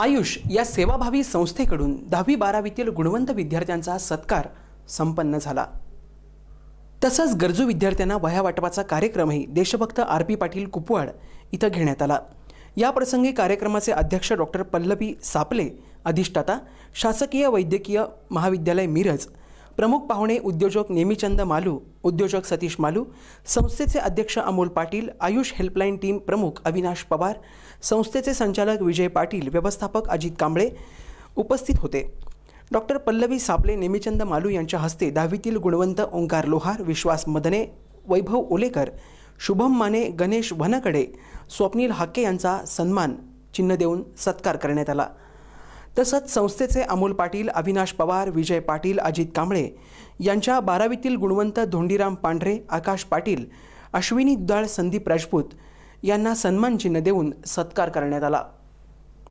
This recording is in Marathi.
आयुष या सेवाभावी संस्थेकडून दहावी बारावीतील गुणवंत विद्यार्थ्यांचा सत्कार संपन्न झाला. तसंच गरजू विद्यार्थ्यांना वह्या वाटपाचा कार्यक्रमही देशभक्त आर पी पाटील कुपवाड इथं घेण्यात आला. या प्रसंगी कार्यक्रमाचे अध्यक्ष डॉक्टर पल्लवी सापले अधिष्ठाता शासकीय वैद्यकीय महाविद्यालय मिरज प्रमुख पाहुणे उद्योजक नेमीचंद मालू उद्योजक सतीश मालू संस्थेचे अध्यक्ष अमोल पाटील आयुष हेल्पलाईन टीम प्रमुख अविनाश पवार संस्थेचे संचालक विजय पाटील व्यवस्थापक अजित कांबळे उपस्थित होते. डॉक्टर पल्लवी सापले नेमीचंद मालू यांच्या हस्ते दहावीतील गुणवंत ओंकार लोहार विश्वास मदने वैभव ओलेकर शुभम माने गणेश वनकडे स्वप्नील हाके यांचा सन्मान चिन्ह देऊन सत्कार करण्यात आला. तसंच संस्थेचे अमोल पाटील अविनाश पवार विजय पाटील अजित कांबळे यांच्या बारावीतील गुणवंत धोंडीराम पांढरे आकाश पाटील अश्विनी दुधाळ संदीप राजपूत यांना सन्मान चिन्ह देऊन सत्कार करण्यात आला.